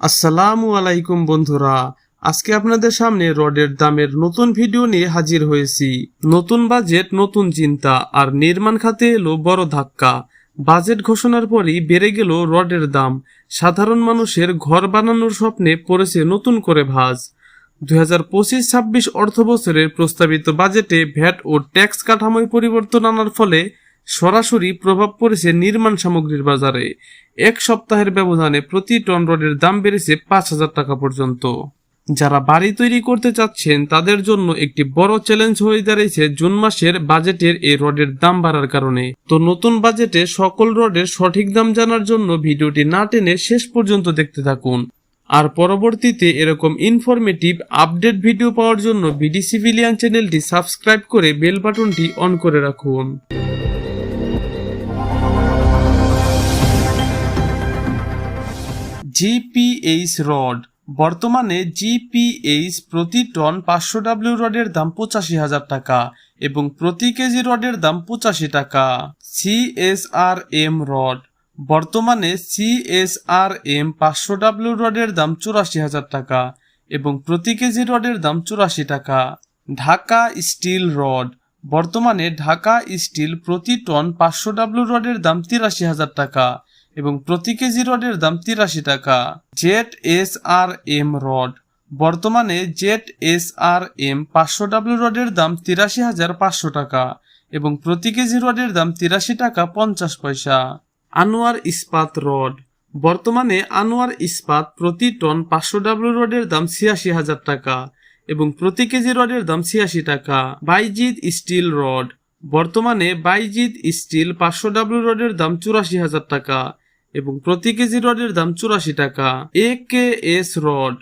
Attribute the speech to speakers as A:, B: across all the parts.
A: আসসালামু আলাইকুম বন্ধুরা, আজকে আপনাদের সামনে রডের দামের নতুন ভিডিও নিয়ে হাজির হয়েছি। নতুন বাজেট, নতুন চিন্তা আর নির্মাণ খাতে এলো বড় ধাক্কা। বাজেট ঘোষণার পরই বেড়ে গেল রডের দাম। সাধারণ মানুষের ঘর বানানোর স্বপ্নে পড়েছে নতুন করে ভাঁজ। দুই হাজার পঁচিশ ছাব্বিশ অর্থ বছরের প্রস্তাবিত বাজেটে ভ্যাট ও ট্যাক্স কাঠামোয় পরিবর্তন আনার ফলে সরাসরি প্রভাব পড়েছে নির্মাণ সামগ্রীর বাজারে। এক সপ্তাহের ব্যবধানে প্রতি টন রডের দাম বেড়েছে পাঁচ হাজার টাকা পর্যন্ত। যারা বাড়ি তৈরি করতে চাচ্ছেন, তাদের জন্য একটি বড় চ্যালেঞ্জ হয়ে দাঁড়িয়েছে জুন মাসের বাজেটের এই রডের দাম বাড়ার কারণে। তো নতুন বাজেটে সকল রডের সঠিক দাম জানার জন্য ভিডিওটি না টেনে শেষ পর্যন্ত দেখতে থাকুন। আর পরবর্তীতে এরকম ইনফরমেটিভ আপডেট ভিডিও পাওয়ার জন্য বিডি সিভিলিয়ান চ্যানেলটি সাবস্ক্রাইব করে বেল বাটনটি অন করে রাখুন। GPH rod. বর্তমানে জিপিএইচ প্রতি টন পাঁচশো ডাব্লিউ রডের দাম পঁচাশি হাজার টাকা এবং প্রতি কেজি রডের দাম পঁচাশি টাকা। CSR M rod. বর্তমানে সিএসআর এম পাঁচশো ডাব্লিউ রডের দাম চুরাশি হাজার টাকা এবং প্রতি কেজি রডের দাম চুরাশি টাকা। Dhaka steel rod. বর্তমানে ঢাকা স্টিল প্রতি টন পাঁচশো ডাব্লিউ রডের দাম তিরাশি হাজার টাকা এবং প্রতি কেজি রডের দাম তিরাশি টাকা। Z S R M rod. বর্তমানে জেট এস আর এম পাঁচশো ডাব্লিউ রডের দাম তিরাশি হাজার পাঁচশো টাকা এবং প্রতি কেজি রডের দাম তিরাশি টাকা পঞ্চাশ পয়সা। আনোয়ার ইস্পাত রড। বর্তমানে আনোয়ার ইস্পাত প্রতি টন পাঁচশো ডাব্লিউ রডের দাম ছিয়াশি হাজার টাকা এবং প্রতি কেজি রডের দাম ছিয়াশি টাকা। Baijit steel rod. বর্তমানে বাইজিৎ স্টিল পাঁচশো ডাব্লিউ রডের দাম চুরাশি হাজার টাকা এবং প্রতি কেজি রডের দাম চুরাশি টাকা। A K S rod.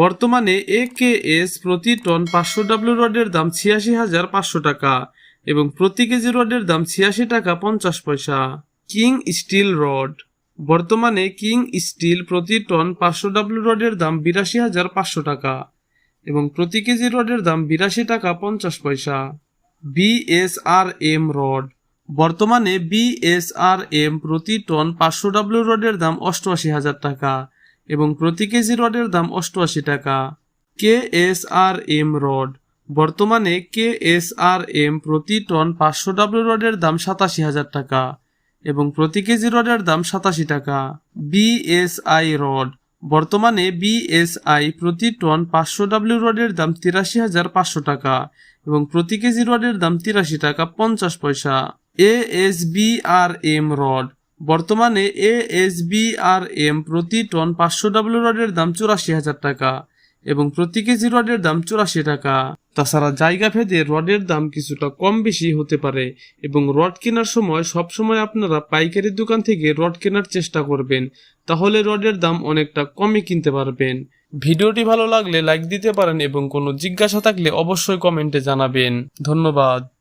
A: বর্তমানে এ কে এস প্রতি টন পাঁচশো ডাব্লিউ রডের দাম ছিয়াশি হাজার পাঁচশো টাকা এবং প্রতি কেজি রডের দাম ছিয়াশি টাকা পঞ্চাশ পয়সা। King steel rod. বর্তমানে কিং স্টিল প্রতি টন পাঁচশো ডাব্লিউ রডের দাম বিরাশি হাজার পাঁচশো টাকা এবং প্রতি কেজি রডের দাম বিরাশি টাকা পঞ্চাশ পয়সা। বিএসআর এম রড বর্তমানে বিএসআরএম প্রতি টন পাঁচশো ডাব্লিউ রডের দাম অষ্টআশি হাজার টাকা এবং প্রতি কেজি রডের দাম অষ্টআশি টাকা। K S R M rod বর্তমানে কে এস আর এম প্রতি টন পাঁচশো ডাব্লিউ রডের দাম সাতাশি হাজার টাকা এবং প্রতি কেজি রডের দাম সাতাশি টাকা। বিএসআই রড বর্তমানে বিএসআই প্রতি টন পাঁচশো ডাব্লিউ রডের দাম তিরাশি হাজার পাঁচশো টাকা এবং প্রতি কেজি রডের দাম তিরাশি টাকা পঞ্চাশ পয়সা। A S B R M rod. বর্তমানে A S B R M প্রতি টন পাঁচশো ডাব্লিউ রডের দাম চুরাশি হাজার টাকা এবং প্রতি কেজি রডের দাম চুরাশি টাকা। তাছাড়া জায়গা ভেদে রডের দাম কিছুটা কম বেশি হতে পারে এবং রড কেনার সময় সবসময় আপনারা পাইকারি দোকান থেকে রড কেনার চেষ্টা করবেন, তাহলে রডের দাম অনেকটা কমে কিনতে পারবেন। ভিডিওটি ভালো লাগলে লাইক দিতে পারেন এবং কোনো জিজ্ঞাসা থাকলে অবশ্যই কমেন্টে জানাবেন। ধন্যবাদ।